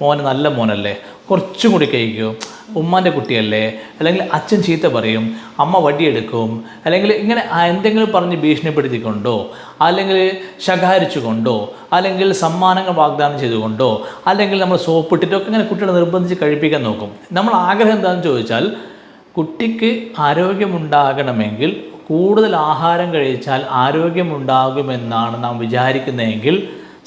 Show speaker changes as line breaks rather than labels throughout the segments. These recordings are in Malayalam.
മോന് നല്ല മോനല്ലേ? കുറച്ചും കൂടി കഴിക്കൂ. ഉമ്മാന്റെ കുട്ടിയല്ലേ? അല്ലെങ്കിൽ അച്ഛൻ ചീത്ത പറയും അമ്മ വടിയെടുക്കും അല്ലെങ്കിൽ ഇങ്ങനെ എന്തെങ്കിലും പറഞ്ഞ് ഭീഷണിപ്പെടുത്തിക്കൊണ്ടോ അല്ലെങ്കിൽ ശകാരിച്ചുകൊണ്ടോ അല്ലെങ്കിൽ സമ്മാനങ്ങൾ വാഗ്ദാനം ചെയ്തുകൊണ്ടോ അല്ലെങ്കിൽ നമ്മൾ സോപ്പിട്ടിട്ടോ ഇങ്ങനെ കുട്ടികളെ നിർബന്ധിച്ച് കഴിപ്പിക്കാൻ നോക്കും. നമ്മൾ ആഗ്രഹം എന്താണെന്ന് ചോദിച്ചാൽ കുട്ടിക്ക് ആരോഗ്യമുണ്ടാകണമെങ്കിൽ കൂടുതൽ ആഹാരം കഴിച്ചാൽ ആരോഗ്യമുണ്ടാകുമെന്നാണ് നാം വിചാരിക്കുന്നതെങ്കിൽ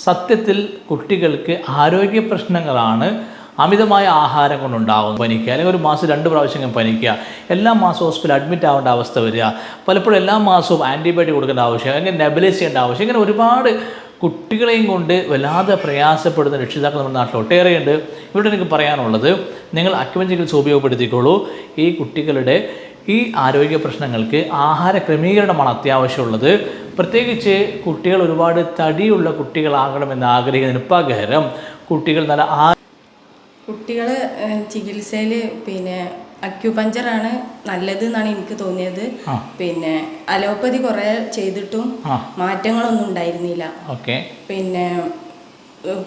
സത്യത്തിൽ കുട്ടികൾക്ക് ആരോഗ്യ പ്രശ്നങ്ങളാണ് അമിതമായ ആഹാരം കൊണ്ടുണ്ടാകുന്നത്. പനിക്കുക അല്ലെങ്കിൽ ഒരു മാസം രണ്ട് പ്രാവശ്യം പനിക്കുക. എല്ലാ മാസവും ഹോസ്പിറ്റലിൽ അഡ്മിറ്റ് ആവേണ്ട അവസ്ഥ വരിക. പലപ്പോഴും എല്ലാ മാസവും ആന്റിബയോട്ടിക് കൊടുക്കേണ്ട ആവശ്യം അല്ലെങ്കിൽ നെബലൈസ് ചെയ്യേണ്ട ആവശ്യം. ഇങ്ങനെ ഒരുപാട് കുട്ടികളെയും കൊണ്ട് വല്ലാതെ പ്രയാസപ്പെടുന്ന രക്ഷിതാക്കൾ നമ്മുടെ നാട്ടിൽ ഒട്ടേറെയുണ്ട്. ഇവിടെ എനിക്ക് പറയാനുള്ളത് നിങ്ങൾ അക്യുവൻ ചികിത്സ ഉപയോഗപ്പെടുത്തിക്കോളൂ. ഈ കുട്ടികളുടെ ഈ ആരോഗ്യ പ്രശ്നങ്ങൾക്ക് ആഹാര ക്രമീകരണമാണ് അത്യാവശ്യമുള്ളത്. പ്രത്യേകിച്ച് കുട്ടികൾ ഒരുപാട് തടിയുള്ള കുട്ടികളാകണമെന്ന് ആഗ്രഹിക്കുന്നതിന് പകരം കുട്ടികൾ നല്ല ആ
കുട്ടികൾ ചികിത്സയിൽ പിന്നെ അക്യുപഞ്ചറാണ് നല്ലത് എന്നാണ് എനിക്ക് തോന്നിയത്. പിന്നെ അലോപ്പതി കുറേ ചെയ്തിട്ടും. മാറ്റങ്ങളൊന്നും ഉണ്ടായിരുന്നില്ല പിന്നെ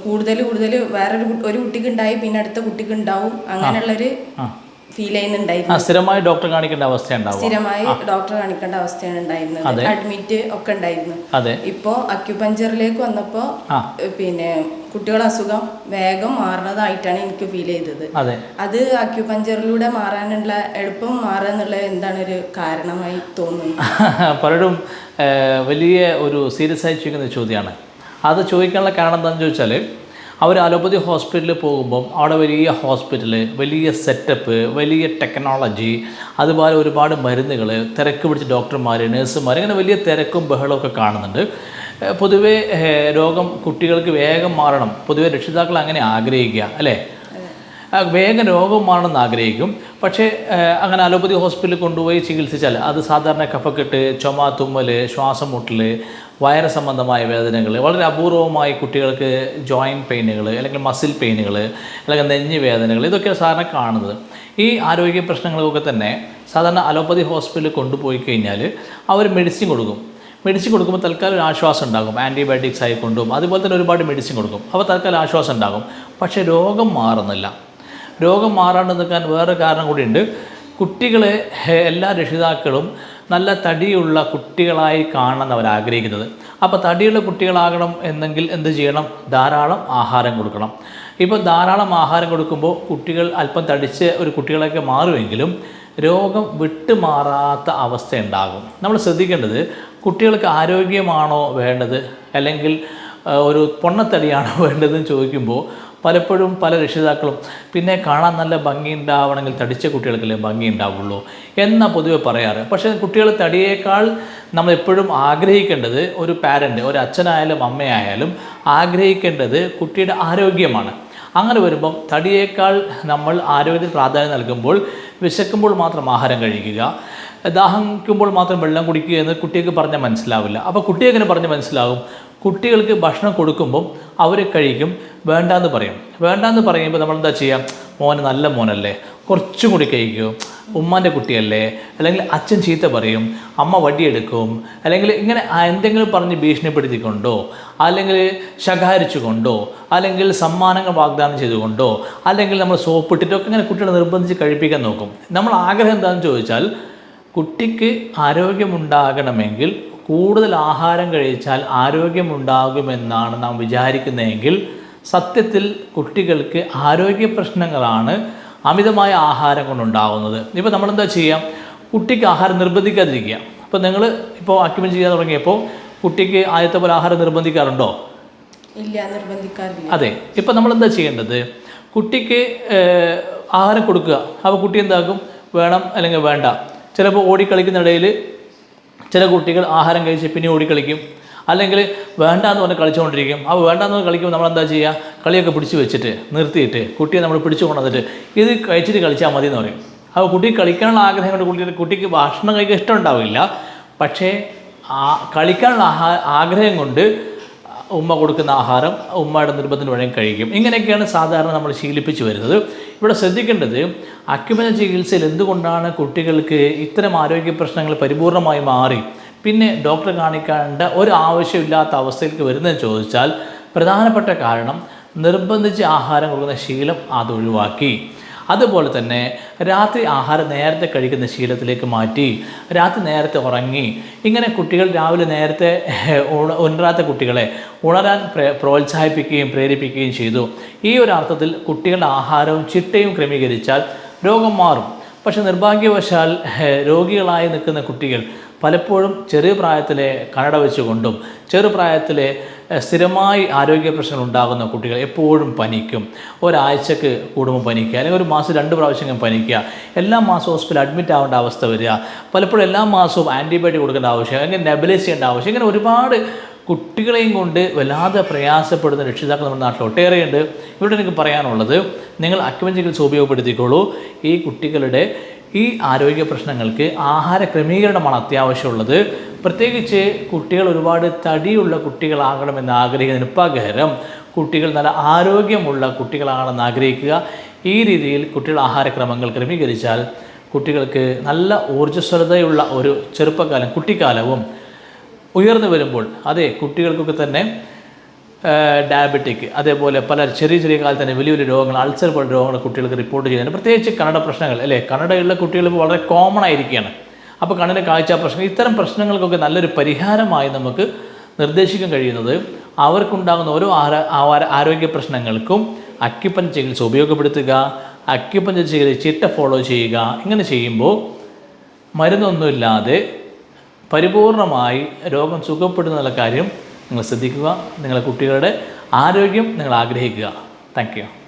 കൂടുതൽ കൂടുതൽ വേറൊരു ഒരു കുട്ടിക്ക് ഉണ്ടായി പിന്നെ അടുത്ത കുട്ടിക്ക് ഉണ്ടാവും അങ്ങനെയുള്ളൊരു. ഫീൽ ചെയ്യുന്നുണ്ടായിരുന്നു.
സ്ഥിരമായി ഡോക്ടറെ കാണിക്കേണ്ട അവസ്ഥ
സ്ഥിരമായി ഡോക്ടർ കാണിക്കേണ്ട അവസ്ഥയാണ് ഉണ്ടായിരുന്നത്. അഡ്മിറ്റ് ഒക്കെ ഉണ്ടായിരുന്നു. ഇപ്പോ അക്യുപഞ്ചറിലേക്ക് വന്നപ്പോ പിന്നെ കുട്ടികളുടെ അസുഖം വേഗം മാറുന്നതായിട്ടാണ് എനിക്ക് ഫീൽ ചെയ്തത്.
അതെ.
അക്യുപഞ്ചറിലൂടെ മാറാനുള്ള എളുപ്പം മാറുക എന്നുള്ള എന്താണ് ഒരു കാരണമായി തോന്നുന്നത്
പലരും വലിയ ഒരു സീരിയസ് ആയി ചോദിക്കുന്ന ചോദ്യമാണ്. അത് ചോദിക്കാനുള്ള കാരണം എന്താണെന്ന് ചോദിച്ചാൽ അവർ അലോപ്പതി ഹോസ്പിറ്റലിൽ പോകുമ്പം അവിടെ വലിയ ഹോസ്പിറ്റൽ വലിയ സെറ്റപ്പ് വലിയ ടെക്നോളജി അതുപോലെ ഒരുപാട് മരുന്നുകൾ തിരക്ക് പിടിച്ച ഡോക്ടർമാർ നഴ്സുമാർ ഇങ്ങനെ വലിയ തിരക്കും ബഹളമൊക്കെ കാണുന്നുണ്ട്. പൊതുവേ രോഗം കുട്ടികൾക്ക് വേഗം മാറണം. പൊതുവേ രക്ഷിതാക്കൾ അങ്ങനെ ആഗ്രഹിക്കുക അല്ലേ? വേഗം രോഗം മാറണമെന്ന് ആഗ്രഹിക്കും. പക്ഷേ അങ്ങനെ അലോപ്പതി ഹോസ്പിറ്റലിൽ കൊണ്ടുപോയി ചികിത്സിച്ചാൽ അത് സാധാരണ കഫക്കെട്ട് ചുമ തുമ്മൽ ശ്വാസം മുട്ടൽ വയറ് സംബന്ധമായ വേദനകൾ വളരെ അപൂർവമായി കുട്ടികൾക്ക് ജോയിന്റ് പെയിനുകൾ അല്ലെങ്കിൽ മസിൽ പെയിനുകൾ അല്ലെങ്കിൽ നെഞ്ഞ് വേദനകൾ ഇതൊക്കെ സാധാരണ കാണുന്നത്. ഈ ആരോഗ്യ പ്രശ്നങ്ങൾക്കൊക്കെ തന്നെ സാധാരണ അലോപ്പതി ഹോസ്പിറ്റലിൽ കൊണ്ടുപോയി കഴിഞ്ഞാൽ അവർ മെഡിസിൻ കൊടുക്കും. മെഡിസിൻ കൊടുക്കുമ്പോൾ തൽക്കാലം ഒരു ആശ്വാസം ഉണ്ടാകും. ആന്റിബയോട്ടിക്സ് ആയിക്കൊണ്ടും അതുപോലെ തന്നെ ഒരുപാട് മെഡിസിൻ കൊടുക്കും. അപ്പോൾ തൽക്കാലം ആശ്വാസം ഉണ്ടാകും. പക്ഷേ രോഗം മാറുന്നില്ല. രോഗം മാറാണ്ട് നിൽക്കാൻ വേറെ കാരണം കൂടിയുണ്ട്. കുട്ടികളെ എല്ലാ രക്ഷിതാക്കളും നല്ല തടിയുള്ള കുട്ടികളായി കാണണം അവർ ആഗ്രഹിക്കുന്നത് അപ്പോൾ തടിയുള്ള കുട്ടികളാകണം എന്നെങ്കിൽ എന്ത് ചെയ്യണം? ധാരാളം ആഹാരം കൊടുക്കണം. ഇപ്പോൾ ധാരാളം ആഹാരം കൊടുക്കുമ്പോൾ കുട്ടികൾ അല്പം തടിച്ച് ഒരു കുട്ടികളൊക്കെ മാറുമെങ്കിലും രോഗം വിട്ടുമാറാത്ത അവസ്ഥ ഉണ്ടാകും. നമ്മൾ ശ്രദ്ധിക്കേണ്ടത് കുട്ടികൾക്ക് ആരോഗ്യമാണോ വേണ്ടത്? അല്ലെങ്കിൽ ഒരു പൊണ്ണത്തടിയാണോ വേണ്ടതെന്ന് ചോദിക്കുമ്പോൾ പലപ്പോഴും പല രക്ഷിതാക്കളും പിന്നെ കാണാൻ നല്ല ഭംഗി ഉണ്ടാവണമെങ്കിൽ തടിച്ച കുട്ടികൾക്കല്ലേ ഭംഗി ഉണ്ടാവുള്ളൂ എന്നാ പൊതുവെ പറയാറ്. പക്ഷേ കുട്ടികൾ തടിയേക്കാൾ നമ്മൾ എപ്പോഴും ആഗ്രഹിക്കേണ്ടത് ഒരു പാരന്റ് ഒരു അച്ഛനായാലും അമ്മയായാലും ആഗ്രഹിക്കേണ്ടത് കുട്ടിയുടെ ആരോഗ്യമാണ്. അങ്ങനെ വരുമ്പം തടിയേക്കാൾ നമ്മൾ ആരോഗ്യത്തിന് പ്രാധാന്യം നൽകുമ്പോൾ വിശക്കുമ്പോൾ മാത്രം ആഹാരം കഴിക്കുക ദാഹിക്കുമ്പോൾ മാത്രം വെള്ളം കുടിക്കുക എന്ന് കുട്ടികൾക്ക് പറഞ്ഞാൽ മനസ്സിലാവില്ല. അപ്പോൾ കുട്ടിയെങ്ങനെ പറഞ്ഞ് മനസ്സിലാവും കുട്ടികൾക്ക് ഭക്ഷണം കൊടുക്കുമ്പം അവർ കഴിക്കും വേണ്ടാന്ന് പറയും. വേണ്ടാന്ന് പറയുമ്പോൾ നമ്മൾ എന്താ ചെയ്യാം? മോന് നല്ല മോനല്ലേ? കുറച്ചും കൂടി കഴിക്കൂ. ഉമ്മാന്റെ കുട്ടിയല്ലേ? അല്ലെങ്കിൽ അച്ഛൻ ചീത്ത പറയും. അമ്മ വടിയെടുക്കും. അല്ലെങ്കിൽ ഇങ്ങനെ എന്തെങ്കിലും പറഞ്ഞ് ഭീഷണിപ്പെടുത്തിക്കൊണ്ടോ? അല്ലെങ്കിൽ ശകാരിച്ചുകൊണ്ടോ? അല്ലെങ്കിൽ സമ്മാനങ്ങൾ വാഗ്ദാനം ചെയ്തുകൊണ്ടോ? അല്ലെങ്കിൽ നമ്മൾ സോപ്പിട്ടിട്ടോ ഒക്കെ ഇങ്ങനെ കുട്ടികളെ നിർബന്ധിച്ച് കഴിപ്പിക്കാൻ നോക്കും. നമ്മൾ ആഗ്രഹം എന്താണെന്ന് ചോദിച്ചാൽ കുട്ടിക്ക് ആരോഗ്യമുണ്ടാകണമെങ്കിൽ കൂടുതൽ ആഹാരം കഴിച്ചാൽ ആരോഗ്യമുണ്ടാകുമെന്നാണ് നാം വിചാരിക്കുന്നതെങ്കിൽ സത്യത്തിൽ കുട്ടികൾക്ക് ആരോഗ്യ പ്രശ്നങ്ങളാണ് അമിതമായ ആഹാരം കൊണ്ടുണ്ടാകുന്നത്. ഇപ്പോൾ നമ്മളെന്താ ചെയ്യാം? കുട്ടിക്ക് ആഹാരം നിർബന്ധിക്കാതിരിക്കുക. അപ്പോൾ നിങ്ങൾ ഇപ്പോൾ അക്യുമെന്റ് ചെയ്യാൻ തുടങ്ങിയപ്പോൾ കുട്ടിക്ക് ആദ്യത്തെ പോലെ ആഹാരം നിർബന്ധിക്കാറുണ്ടോ?
ഇല്ല നിർബന്ധിക്കാറില്ല.
അതെ. ഇപ്പം നമ്മൾ എന്താ ചെയ്യേണ്ടത്? കുട്ടിക്ക് ആഹാരം കൊടുക്കുക. അപ്പോൾ കുട്ടി എന്താക്കും? വേണം അല്ലെങ്കിൽ വേണ്ട. ചിലപ്പോൾ ഓടിക്കളിക്കുന്നിടയിൽ ചില കുട്ടികൾ ആഹാരം കഴിച്ച് പിന്നെ ഓടിക്കളിക്കും. അല്ലെങ്കിൽ വേണ്ട എന്ന് പറഞ്ഞ് കളിച്ചുകൊണ്ടിരിക്കും. ആ വേണ്ട എന്ന് പറഞ്ഞ് കളിക്കുമ്പോൾ നമ്മൾ എന്താ ചെയ്യുക കളിയൊക്കെ പിടിച്ച് വെച്ചിട്ട് നിർത്തിയിട്ട് കുട്ടിയെ നമ്മൾ പിടിച്ചു കൊണ്ടുവന്നിട്ട് ഇത് കഴിച്ചിട്ട് കളിച്ചാൽ മതി എന്ന് പറയും. അപ്പോൾ കുട്ടി കളിക്കാനുള്ള ആഗ്രഹം കൊണ്ട് കുട്ടി കുട്ടിക്ക് ഭക്ഷണം കഴിക്കാൻ ഇഷ്ടം ഉണ്ടാവില്ല. പക്ഷേ ആ കളിക്കാനുള്ള ആഹാ ആഗ്രഹം കൊണ്ട് ഉമ്മ കൊടുക്കുന്ന ആഹാരം ഉമ്മയുടെ നിർബന്ധത്തിന് വേണമെങ്കിൽ കഴിക്കും. ഇങ്ങനെയൊക്കെയാണ് സാധാരണ നമ്മൾ ശീലിപ്പിച്ചു വരുന്നത്. ഇവിടെ ശ്രദ്ധിക്കേണ്ടത് അക്യുമന ചികിത്സയിൽ എന്തുകൊണ്ടാണ് കുട്ടികൾക്ക് ഇത്തരം ആരോഗ്യ പ്രശ്നങ്ങൾ പരിപൂർണമായി മാറി? പിന്നെ ഡോക്ടറെ കാണിക്കേണ്ട ഒരു ആവശ്യമില്ലാത്ത അവസ്ഥയിലേക്ക് വരുന്നതെന്ന് ചോദിച്ചാൽ പ്രധാനപ്പെട്ട കാരണം നിർബന്ധിച്ച് ആഹാരം കൊടുക്കുന്ന ശീലം അത് ഒഴിവാക്കി. അതുപോലെ തന്നെ രാത്രി ആഹാരം നേരത്തെ കഴിക്കുന്ന ശീലത്തിലേക്ക് മാറ്റി രാത്രി നേരത്തെ ഉറങ്ങി. ഇങ്ങനെ കുട്ടികൾ രാവിലെ നേരത്തെ ഉണ- ഉണരാത്ത കുട്ടികളെ ഉണരാൻ പ്രോത്സാഹിപ്പിക്കുകയും പ്രേരിപ്പിക്കുകയും ചെയ്തു. ഈ ഒരു അർത്ഥത്തിൽ കുട്ടികളുടെ ആഹാരവും ചിട്ടയും ക്രമീകരിച്ചാൽ രോഗം മാറും. പക്ഷെ നിർഭാഗ്യവശാൽ രോഗികളായി നിൽക്കുന്ന കുട്ടികൾ പലപ്പോഴും ചെറിയ പ്രായത്തിലെ കണ്ണട വെച്ചുകൊണ്ടും ചെറുപ്രായത്തിലെ സ്ഥിരമായി ആരോഗ്യ പ്രശ്നങ്ങൾ ഉണ്ടാകുന്ന കുട്ടികൾ എപ്പോഴും പനിക്കും. ഒരാഴ്ചക്ക് കൂടുമ്പോൾ പനിക്കുക അല്ലെങ്കിൽ ഒരു മാസം രണ്ട് പ്രാവശ്യം പനിക്കുക എല്ലാ മാസം ഹോസ്പിറ്റലിൽ അഡ്മിറ്റ് ആവേണ്ട അവസ്ഥ വരിക. പലപ്പോഴും എല്ലാ മാസവും ആന്റിബയോട്ടിക് കൊടുക്കേണ്ട ആവശ്യം അല്ലെങ്കിൽ നെബലൈസ് ചെയ്യേണ്ട ആവശ്യം ഇങ്ങനെ ഒരുപാട് കുട്ടികളെയും കൊണ്ട് വല്ലാതെ പ്രയാസപ്പെടുന്ന രക്ഷിതാക്കൾ നമ്മുടെ നാട്ടിൽ ഒട്ടേറെയുണ്ട്. ഇവിടെ എനിക്ക് പറയാനുള്ളത് നിങ്ങൾ അക്യുമൻ ചികിത്സ ഉപയോഗപ്പെടുത്തിക്കോളൂ. ഈ കുട്ടികളുടെ ഈ ആരോഗ്യ പ്രശ്നങ്ങൾക്ക് ആഹാര ക്രമീകരണമാണ് അത്യാവശ്യമുള്ളത്. പ്രത്യേകിച്ച് കുട്ടികൾ ഒരുപാട് തടിയുള്ള കുട്ടികളാകണമെന്ന് ആഗ്രഹിക്കുന്നതിന് പകരം കുട്ടികൾ നല്ല ആരോഗ്യമുള്ള കുട്ടികളാകണമെന്ന് ആഗ്രഹിക്കുക. ഈ രീതിയിൽ കുട്ടികൾ ആഹാരക്രമങ്ങൾ ക്രമീകരിച്ചാൽ കുട്ടികൾക്ക് നല്ല ഊർജസ്വലതയുള്ള ഒരു ചെറുപ്പകാലം കുട്ടിക്കാലവും ഉയർന്നു വരുമ്പോൾ അതെ കുട്ടികൾക്കൊക്കെ തന്നെ ഡയബറ്റിക് അതേപോലെ പല ചെറിയ ചെറിയ കാലത്ത് തന്നെ വലിയ വലിയ രോഗങ്ങൾ അൾസർ പോലുള്ള രോഗങ്ങൾ കുട്ടികൾക്ക് റിപ്പോർട്ട് ചെയ്യുന്നുണ്ട്. പ്രത്യേകിച്ച് കന്നഡ പ്രശ്നങ്ങൾ അല്ലേ? കണ്ണടയുള്ള കുട്ടികൾ വളരെ കോമൺ ആയിരിക്കുകയാണ്. അപ്പോൾ കണ്ണിന് കാഴ്ച പ്രശ്നം ഇത്തരം പ്രശ്നങ്ങൾക്കൊക്കെ നല്ലൊരു പരിഹാരമായി നമുക്ക് നിർദ്ദേശിക്കാൻ കഴിയുന്നത് അവർക്കുണ്ടാകുന്ന ഓരോ ആര ആരോഗ്യ പ്രശ്നങ്ങൾക്കും അക്യുപ്പൻ ചികിത്സ ഉപയോഗപ്പെടുത്തുക അക്യുപ്പൻ ചികിത്സ ചിട്ട ഫോളോ ചെയ്യുക ഇങ്ങനെ ചെയ്യുമ്പോൾ മരുന്നൊന്നുമില്ലാതെ പരിപൂർണമായി രോഗം സുഖപ്പെടുന്നുള്ള കാര്യം നിങ്ങൾ ശ്രദ്ധിക്കുക. നിങ്ങളുടെ കുട്ടികളുടെ ആരോഗ്യം നിങ്ങൾ ആഗ്രഹിക്കുക. താങ്ക്